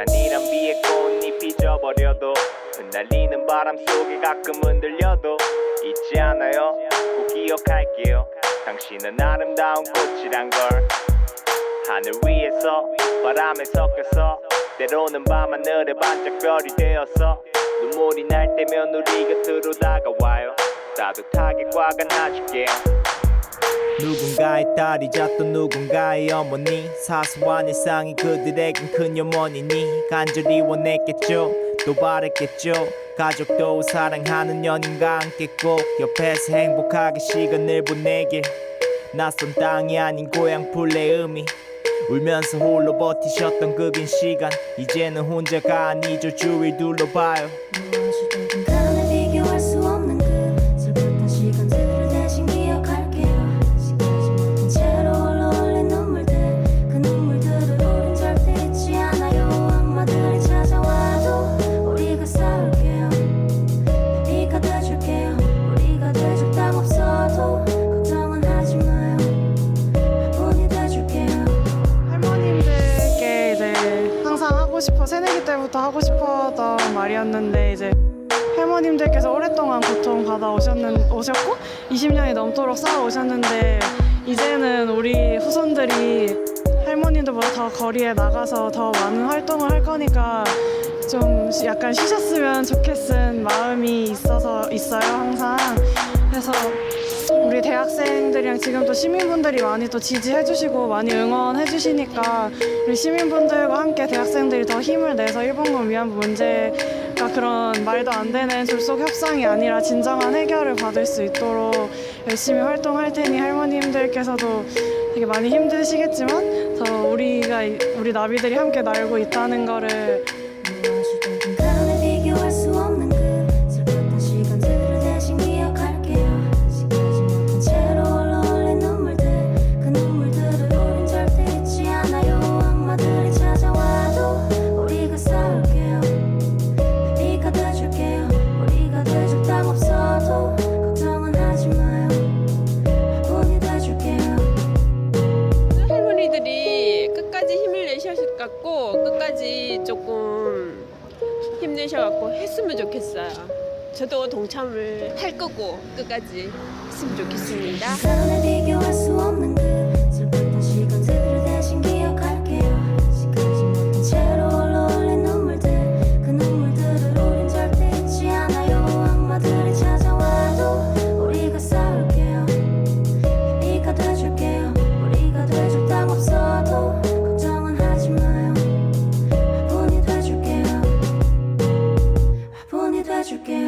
시간이란 비에 꽃잎이 져버려도 흩날리는 바람 속에 가끔 흔들려도 잊지 않아요. 꼭 기억할게요. 당신은 아름다운 꽃이란 걸. 하늘 위에서 바람에 섞여서 때로는 밤하늘의 반짝별이 되어서 눈물이 날 때면 우리 곁으로 다가와요. 따뜻하게 꽉 안아줄게요 누군가의 딸이자 또 누군가의 어머니. 사소한 일상이 그들에겐 큰 염원이니 간절히 원했겠죠. 또 바랬겠죠. 가족도 사랑하는 연인과 함께 꼭 옆에서 행복하게 시간을 보내길. 낯선 땅이 아닌 고향 풀의 의미 울면서 홀로 버티셨던 그 긴 시간. 이제는 혼자가 아니죠. 주위 둘러봐요 싶어. 새내기 때부터 하고 싶었던 말이었는데 이제 할머님들께서 오랫동안 고통 받아 오셨는 오셨고 20년이 넘도록 살아 오셨는데 이제는 우리 후손들이 할머님들보다 더 거리에 나가서 더 많은 활동을 할 거니까 좀 시- 약간 쉬셨으면 좋겠은 마음이 있어서 있어요 항상. 그래서 대학생들이랑 지금 또 시민분들이 많이 또 지지해주시고 많이 응원해주시니까 우리 시민분들과 함께 대학생들이 더 힘을 내서 일본군 위안부 문제가 그런 말도 안 되는 졸속 협상이 아니라 진정한 해결을 받을 수 있도록 열심히 활동할 테니 할머님들께서도 되게 많이 힘드시겠지만 더 우리가 이- 우리 나비들이 함께 날고 있다는 거를 힘들었고 끝까지 조금 힘내셔갖고 했으면 좋겠어요. 저도 동참을 할 거고 끝까지 했으면 좋겠습니다. you gave.